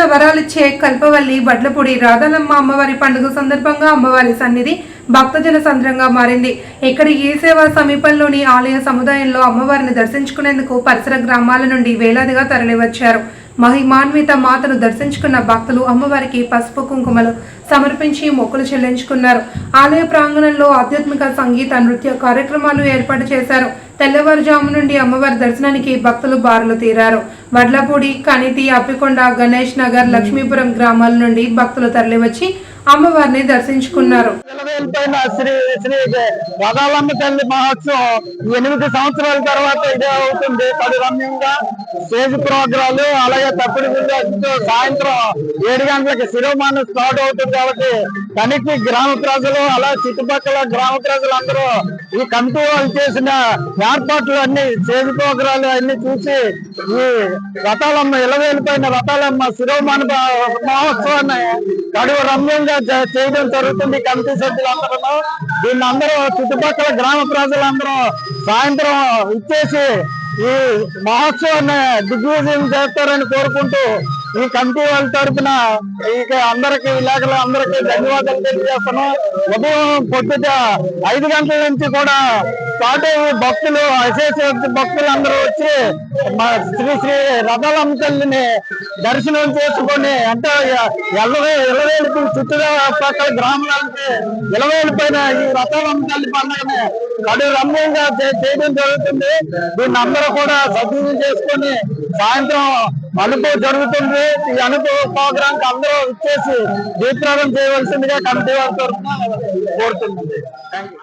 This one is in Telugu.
సంపూర్ణ వరాలిచ్చే కల్పవల్లి బడ్లపూడి రాధాలమ్మ అమ్మవారి పండుగ సందర్భంగా అమ్మవారి సన్నిధి భక్తజన సంద్రంగా మారింది. ఇక్కడ ఈ సేవ సమీపంలోని ఆలయ సముదాయంలో అమ్మవారిని దర్శించుకునేందుకు పరిసర గ్రామాల నుండి వేలాదిగా తరలివచ్చారు. మహిమాన్విత మాతను దర్శించుకున్న భక్తులు అమ్మవారికి పసుపు కుంకుమలు సమర్పించి మొక్కులు చెల్లించుకున్నారు. ఆలయ ప్రాంగణంలో ఆధ్యాత్మిక సంగీత నృత్య కార్యక్రమాలు ఏర్పాటు చేశారు. తెల్లవారుజాము నుండి అమ్మవారి దర్శనానికి భక్తులు బారులు తీరారు. వడ్లపూడి కనితి అప్పికొండ గణేష్ నగర్ లక్ష్మీపురం గ్రామాల నుండి భక్తులు తరలివచ్చి అమ్మవారిని దర్శించుకున్నారు. పైన శ్రీ శ్రీ రథాలమ్మ తల్లి మహోత్సవం ఎనిమిది సంవత్సరాల తర్వాత ఇదే అవుతుంది. పది రమ్యంగా స్టేజ్ ప్రోగ్రాలు అలాగే తప్పుడు సాయంత్రం ఏడు గంటలకి శిరోమానం స్టార్ట్ అవుతుంది కాబట్టి కమిటీ గ్రామ ప్రజలు అలా చుట్టుపక్కల గ్రామ ప్రజలందరూ ఈ కమిటీ వాళ్ళు చేసిన ఏర్పాట్లు అన్ని స్టేజ్ ప్రోగ్రాలు అన్ని చూసి ఈ రథాలమ్మ ఇలవేలిపోయిన రథాలమ్మ శిరోమాన మహోత్సవాన్ని గడువు రమ్యంగా చేయడం జరుగుతుంది కమిటీ సభ్యులందరూ. దీన్ని అందరూ చుట్టుపక్కల గ్రామ ప్రజలందరూ సాయంత్రం ఇచ్చేసి ఈ మహోత్సవాన్ని దిగ్విజయం చేస్తారని కోరుకుంటూ ఈ కమిటీ వాళ్ళ తరఫున ఇక అందరికి విలేకరులు అందరికీ ధన్యవాదాలు తెలియజేస్తాను ఉదయం పొద్దుట ఐదు గంటల నుంచి కూడా స్టార్ట్ అయ్యి భక్తులు అశేష భక్తులు అందరూ వచ్చి మా శ్రీ శ్రీ రథలమ్మ తల్లిని దర్శనం చేసుకొని అంటే ఎల్లవే ఇలవేలుపు చుట్టుపక్కల గ్రామాలకి ఇలవేలిపోయిన ఈ రథలమ్మ తల్లి పండుగని కడు రమ్యంగా చే- చేయడం జరుగుతుంది. దీన్ని అందరూ కూడా సద్వినియోగం చేసుకొని సాయంత్రం అనుభవం జరుగుతుంది ఈ అనుభవ ప్రోగ్రాంకి అందరూ ఇచ్చేసి దీప్రారం చేయవలసిందిగా కమిటీ వారి తరఫున కోరుతుంది Thank you.